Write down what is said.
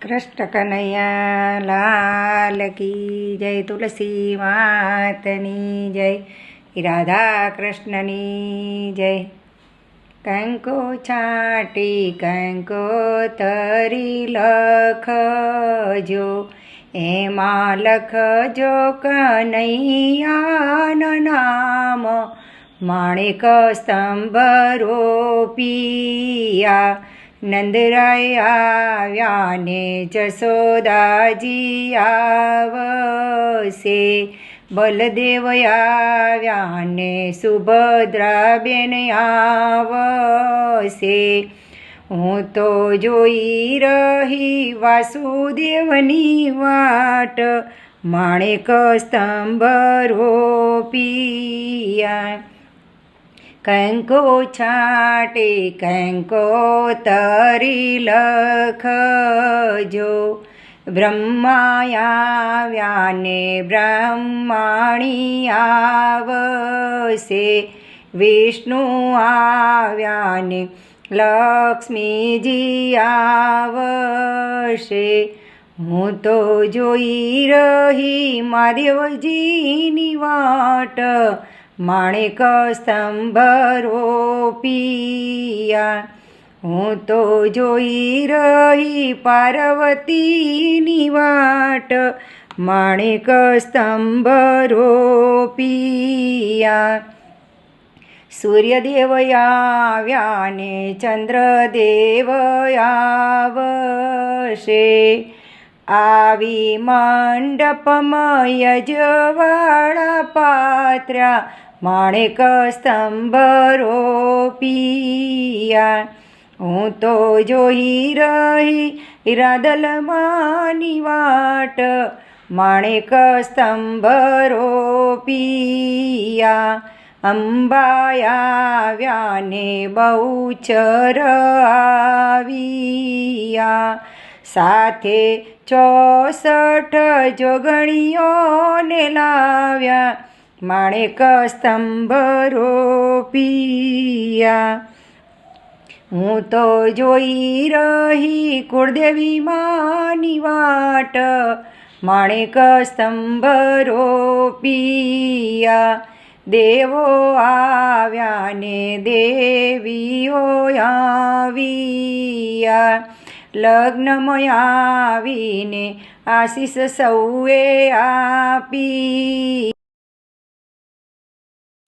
કૃષ્ણ કનૈયા લાલ કી જય તુલસી માતની જય રાધા કૃષ્ણની જય કંકો છાટી કંકો તરી લખજો એમાં લખજો કનૈયાનું નામ માણેક સ્તંભ રોપિયા નંદરાય આવ્યા ને જશોદાજી આવશે. બલદેવ આવ્યા ને સુભદ્રાબેન આવશે. હું તો જોઈ રહી વાસુદેવની વાટ, માણેક સ્તંભ રોપિયા કંકો છાટે, કંકો તરી લખજો. બ્રહ્માયાવ્યાને બ્રહ્માણી આવશે. વિષ્ણુ આવ્યાને લક્ષ્મીજી આવશે. હું તો જોઈ રહી મહાદેવજીની વાટ માણેક સ્તંભ રોપિયા હું તો જોઈ રહી પાર્વતીની વાટ માણેક સ્તંભરોપિયા સૂર્યદેવ આવ્યા ને ચંદ્રદેવ આવશે. આવી મંડપમય જવાળા પાત્રા માણેક સ્તંભ રોપિયા હું તો જોઈ રહી રાદલમાની વાટ માણેક સ્તંભ રોપિયા અંબાયા ને બહુચર આવ્યા. સાથે ચોસઠ જોગણીઓને લાવ્યા. માણેક સ્તંભ રોપિયા હું તો જોઈ રહી કુળદેવી માની વાટ. માણેક સ્તંભ રોપિયા દેવો આવ્યા ને દેવીઓ આવ્યા. લગ્નમય આવીને આશીષ સૌએ આપી.